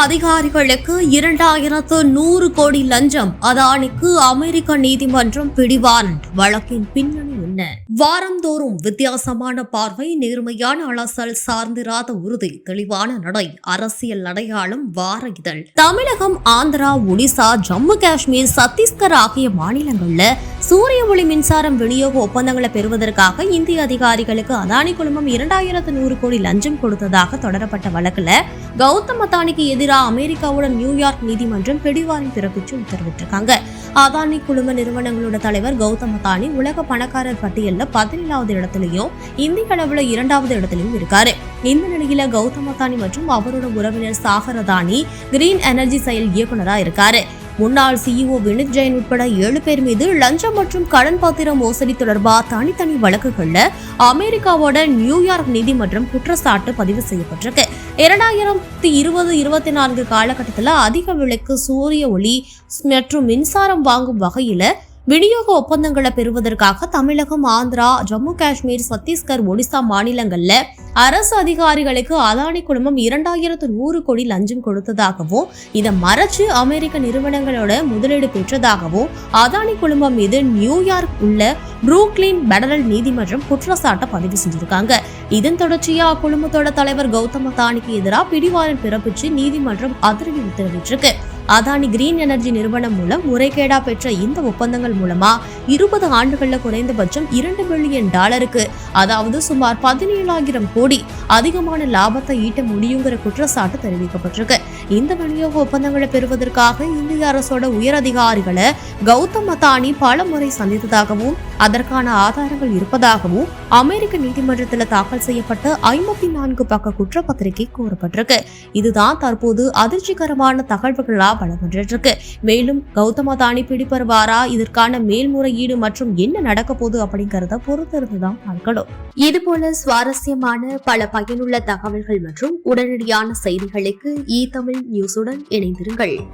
அதிகாரிகளுக்கு இரண்டாயிரத்து நூறு கோடி லஞ்சம் அதானிக்கு அமெரிக்க நீதிமன்றம் பிடிவாரண்ட் வழக்கின் பின்னணி என்ன? வாரந்தோறும் வித்தியாசமான பார்வை நேர்மையான அலசல் சார்ந்திராத உறுதி தெளிவான நடை அரசியல் அடையாளம் வார இதழ். தமிழகம் ஆந்திரா ஒடிசா ஜம்மு காஷ்மீர் சத்தீஸ்கர் ஆகிய மாநிலங்கள்ல சூரிய ஒளி மின்சாரம் விநியோக ஒப்பந்தங்களை பெறுவதற்காக இந்திய அதிகாரிகளுக்கு அதானி குழுமம் இரண்டாயிரத்து நூறு கோடி லஞ்சம் கொடுத்ததாக தொடரப்பட்ட வழக்குல கௌதம் அதானிக்கு எதிராக அமெரிக்காவுடன் நியூயார்க் நீதிமன்றம் பிடிவாரண்ட் பிறப்பிச்சு உத்தரவிட்டிருக்காங்க. அதானி குழும நிறுவனங்களோட தலைவர் கௌதம் அதானி உலக பணக்காரர் பட்டியல்ல பதினேழாவது இடத்துலயும் இந்திய அளவுல இரண்டாவது இடத்துலயும் இருக்காரு. இந்த நிலையில கௌதம் அதானி மற்றும் அவரோட உறவினர் சாகர் அதானி கிரீன் எனர்ஜி செயல் இயக்குனரா இருக்காரு. முன்னாள் சிஇஓ வினித் ஜெயின் உட்பட ஏழு பேர் மீது லஞ்சம் மற்றும் கடன் பாத்திர மோசடி தொடர்பா தனித்தனி வழக்குகள்ல அமெரிக்காவோட நியூயார்க் நீதிமன்றம் குற்றச்சாட்டு பதிவு செய்யப்பட்டிருக்கு. இரண்டாயிரத்தி இருபது இருபத்தி நான்கு காலகட்டத்தில் அதிக விலைக்கு சூரிய ஒளி மற்றும் மின்சாரம் வாங்கும் வகையில விநியோக ஒப்பந்தங்களை பெறுவதற்காக தமிழகம் ஆந்திரா ஜம்மு காஷ்மீர் சத்தீஸ்கர் ஒடிசா மாநிலங்கள்ல அரசு அதிகாரிகளுக்கு அதானி குழுமம் இரண்டாயிரத்து நூறு கோடி லஞ்சம் கொடுத்ததாகவும் இதை மறைச்சு அமெரிக்க நிறுவனங்களோட முதலீடு பெற்றதாகவும் அதானி குழுமம் மீது நியூயார்க் உள்ள புரூக்ளின் பெடரல் நீதிமன்றம் குற்றச்சாட்டை பதிவு செஞ்சிருக்காங்க. இதன் தொடர்ச்சியா அக்குழுமத்தோட தலைவர் கௌதம் அதானிக்கு எதிராக பிடிவாரன் பிறப்பிச்சு நீதிமன்றம் அதிரடி உத்தரவிட்டிருக்கு. அதானி கிரீன் எனர்ஜி நிறுவனம் மூலம் முறைகேடா பெற்ற இந்த ஒப்பந்தங்கள் மூலமா இருபது ஆண்டுகள்ல குறைந்தபட்சம் இரண்டு பில்லியன் டாலருக்கு அதாவது சுமார் பதினேழாயிரம் கோடி அதிகமான லாபத்தை ஈட்ட முடியுங்கிற குற்றச்சாட்டு தெரிவிக்கப்பட்டிருக்கு. இந்த விநியோக ஒப்பந்தங்களை பெறுவதற்காக இந்திய அரசோட உயர் அதிகாரிகளை கௌதம் அத்தானி பல முறை சந்தித்ததாகவும் அதற்கான ஆதாரங்கள் இருப்பதாகவும் அமெரிக்க நீதிமன்றத்தில் தாக்கல் செய்யப்பட்ட ஐம்பத்தி நான்கு பக்க குற்றப்பத்திரிகை கூறப்பட்டிருக்கு. இதுதான் தற்போது அதிர்ச்சிகரமான தகவல்களா வழங்கிட்டு இருக்கு மேலும் கௌதம் அதானி பிடிபெறுவாரா இதற்கான மேல்முறையீடு மற்றும் என்ன நடக்க போகுது அப்படிங்கறத பொறுத்திருந்துதான் பார்க்கணும். இது போல சுவாரஸ்யமான பல பயனுள்ள தகவல்கள் மற்றும் உடனடியான செய்திகளுக்கு இ தமிழ் தமிழ் நியூஸுடன் இணைந்திருங்கள்.